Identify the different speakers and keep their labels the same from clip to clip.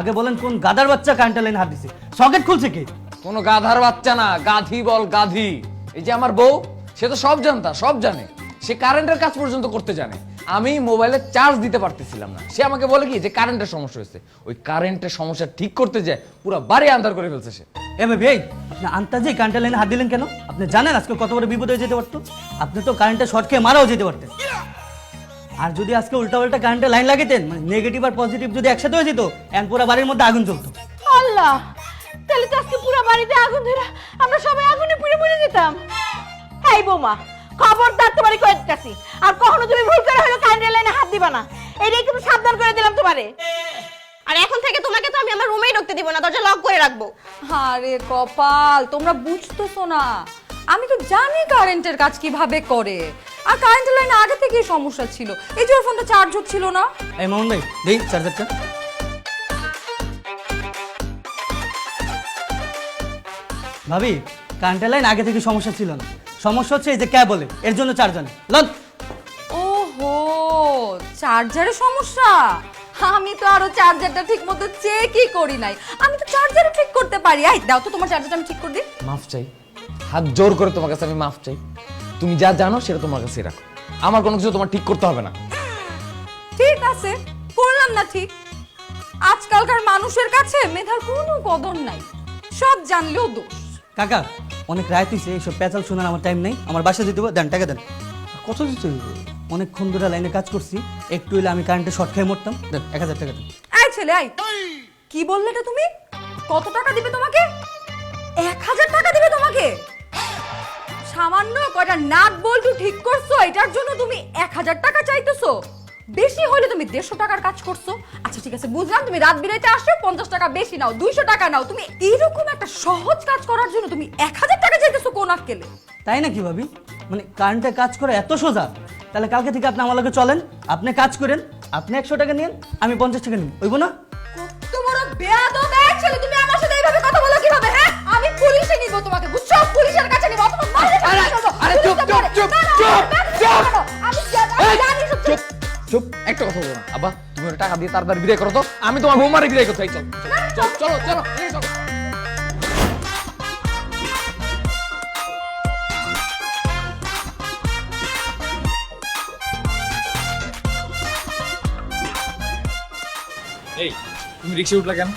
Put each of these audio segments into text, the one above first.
Speaker 1: আগে বলেন কোন গাদার বাচ্চা কারেন্টের লাইন হাত দিছে? সকেট খুলছে কে?
Speaker 2: কোনো গাধার বাচ্চা না গাধি বল গাধি। এই যে আমার বউ সে তো সব জানতা সব জানে। সে কারেন্টের কাজ পর্যন্ত করতে জানে। আমি মোবাইলে চার্জ দিতে পারতেছিলাম না। সে আমাকে বলে কি যে কারেন্টের সমস্যা হয়েছে। ওই কারেন্টের সমস্যা ঠিক করতে যায় পুরো বাড়ি আন্ধার করে ফেলছে সে।
Speaker 1: এ ভাই ভাই আপনি আন্তাজে কারেন্টের লাইনে হাত দিলেন কেন? আপনি জানেন আজকে কত বড় বিপদ হয়ে যেতে পারতো? আপনি তো কারেন্টের শর্ট খেয়ে মারাও যেতে পারতেন। আর যদি আজকে উল্টাপাল্টা কারেন্টের লাইন লাগাতেন মানে নেগেটিভ আর পজিটিভ যদি একসাথে হয়ে যেত এখন পুরো বাড়ির মধ্যে আগুন জ্বলতো।
Speaker 3: আল্লাহ! তাহলে তো আজকে পুরো বাড়িতে আগুন ধরে আমরা সবাই আগুনে পুড়ে পুড়ে যেতাম। এই বৌমা খবরদার তোমারই কয়েকটাছি আর কখনো তুমি ভুল করে হলো কারেন্টের লাইনে হাত দিবা না। এটাই কিন্তু সাবধান করে দিলাম তোমারে।
Speaker 4: আর এখন থেকে তোমাকে তো আমি আমার রুমেই ঢুকতে দিব না দরজা লক করে রাখব।
Speaker 5: আরে কপাল তোমরা বুঝতেছো না। আমি তো জানি কারেন্টের কাজ কীভাবে করে। আর কারেন্টের লাইন আগে থেকেই সমস্যা ছিল। এই যে ওর ফোনটা চার্জ হচ্ছিল না।
Speaker 1: এই মামুন ভাই দেই চার্জারটা ভাবি কারেন্টের লাইন আগে থেকে সমস্যা ছিল না। সমস্যা হচ্ছে এই যে ক্যাবলে এর জন্য চার্জার নেই লন।
Speaker 5: ওহো চার্জারের সমস্যা? আমি তো আরও চার্জারটা ঠিক মতো চেকই করি নাই। আমি তো চার্জারও ঠিক করতে পারি। এই দাও তো তোমার চার্জারটা আমি ঠিক করে দিই।
Speaker 2: মাফ চাই। হাত জোর করে তোমার কাছে আমি মাফ চাই। তুমি যা জানো সেটা তোমার কাছে রাখো। আমার কোনো কিছু তোমার ঠিক করতে হবে না।
Speaker 5: ঠিক আছে করলাম না ঠিক। আজকালকার মানুষের কাছে মেধার কোনো কদর নাই। সব জানলেও দোষ।
Speaker 1: কাকা অনেক রায় তুইছে এইসব পেঁচাল শোনার আমার টাইম নেই। আমার বাসা দিতে হবে দেন টাকা দেন। কত দিতে হইব? অনেকক্ষণ ধরে লাইনে কাজ করছি। একটু হলে আমি কারেন্টে শর্ট খেয়ে মরতাম। দেন এক হাজার টাকা দেন।
Speaker 5: এই ছেলে আই কি বললে এটা তুমি? কত টাকা দিবে তোমাকে? নাট বল্টু ঠিক করছ? এটার জন্য তুমি এক হাজার টাকা চাইতেছো। বেশি হলে তুমি দেড়শো টাকার কাজ করছ। আচ্ছা ঠিক আছে বুঝলাম। তুমি রাত বিরাইতে আসছো পঞ্চাশ টাকা বেশি নাও দুইশো টাকা নাও। তুমি এইরকম একটা সহজ কাজ করার জন্য তুমি এক হাজার টাকা চাইতেছো কোন আক্কেলে?
Speaker 1: তাই না কি ভাবি? মানে কারেন্টে কাজ করা এত সোজা। তাহলে কালকে থেকে আপনি আমার লগে চলেন আপনি কাজ করেন আপনি একশো টাকা নিন আমি পঞ্চাশ টাকা নিন ওইব না?
Speaker 5: কত বড় বেয়াদব এক ছেলে তুমি
Speaker 2: একটা কথা বলো না। আব্বা তুমি ওর টাকা দিয়ে তাড়াতাড়ি বিদায় করো তো। আমি তোমার বৌমারে বিদায় করতে চাই চল চল চলো চলো এই চলো। এই তুমি রিক্সা উঠলা কেন?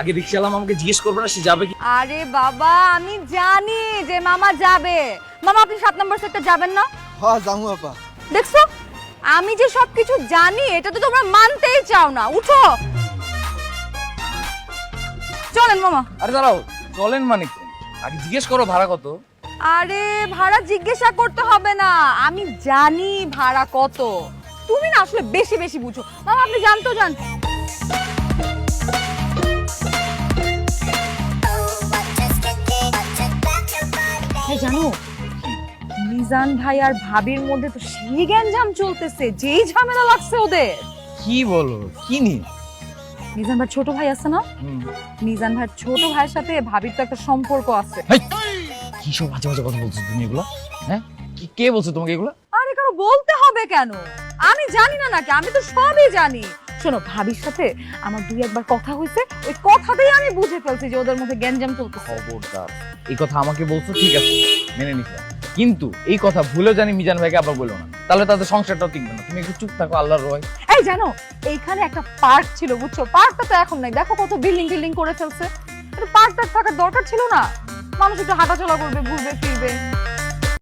Speaker 2: আগে রিক্সাওয়ালা আমাকে জিজ্ঞেস করবে না সে যাবে কি?
Speaker 5: আরে বাবা আমি জানি যে মামা যাবে। মামা আপনি সাত নম্বর সেক্টর যাবেন না?
Speaker 6: হ্যাঁ আপা।
Speaker 5: দেখছ? আমি যে সবকিছু জানি এটা তো তোমরা মানতেই চাও না। উঠো! চলেন মামা।
Speaker 2: আরে দাঁড়াও চলেন মানে কি? আগে জিজ্ঞেস করো ভাড়া কত।
Speaker 5: আরে ভাড়া জিজ্ঞাসা করতে হবে না। আমি জানি ভাড়া কত। তুমি না আসলে বেশি বেশি বুঝো। মামা আপনি জানতো জান এই জানো মিজান ভাই আর ভাবির মধ্যে তো সেই গ্যাঞ্জাম চলতেছে যেই ঝামেলা লাগছে ওদের।
Speaker 2: কি বলো কি নিয়ে?
Speaker 5: মিজান ভাই ছোট ভাই আছে না? মিজান ভাইয়ের ছোট ভাইয়ের সাথে ভাবির তো একটা সম্পর্ক আছে।
Speaker 2: কি সব বাজে বাজে কথা বলছো তুমি এগুলো? হ্যাঁ? কি কে বলছো তোমাকে এগুলো?
Speaker 5: আরে কারও বলতে হবে কেন? আমি জানি না নাকি আমি তো সবই জানি। শোনো ভাবির সাথে আমার দুই একবার কথা হয়েছে ওই কথাতেই আমি বুঝে ফেলছি যে ওদের মধ্যে গ্যাঞ্জাম চলতেছে।
Speaker 2: খবরদার। এই কথা আমাকে বলছো ঠিক আছে মেনে নিলাম কিন্তু এই কথা ভুলে জানি মিজান ভাইকে আবার বলো না। তাহলে তাদের সংসারটাও টিকবে না। তুমি একটু চুপ থাকো, আল্লাহর রয়।
Speaker 5: এই জানো, এইখানে একটা পার্ক ছিল, বুঝছ? পার্কটা তো এখন নাই। দেখো কত বিল্ডিং টিল্ডিং করে ফেলছে। পার্কটা থাকার দরকার ছিল না। মানুষ একটু হাঁটাচলা করবে, ঘুরবে, ফিরবে।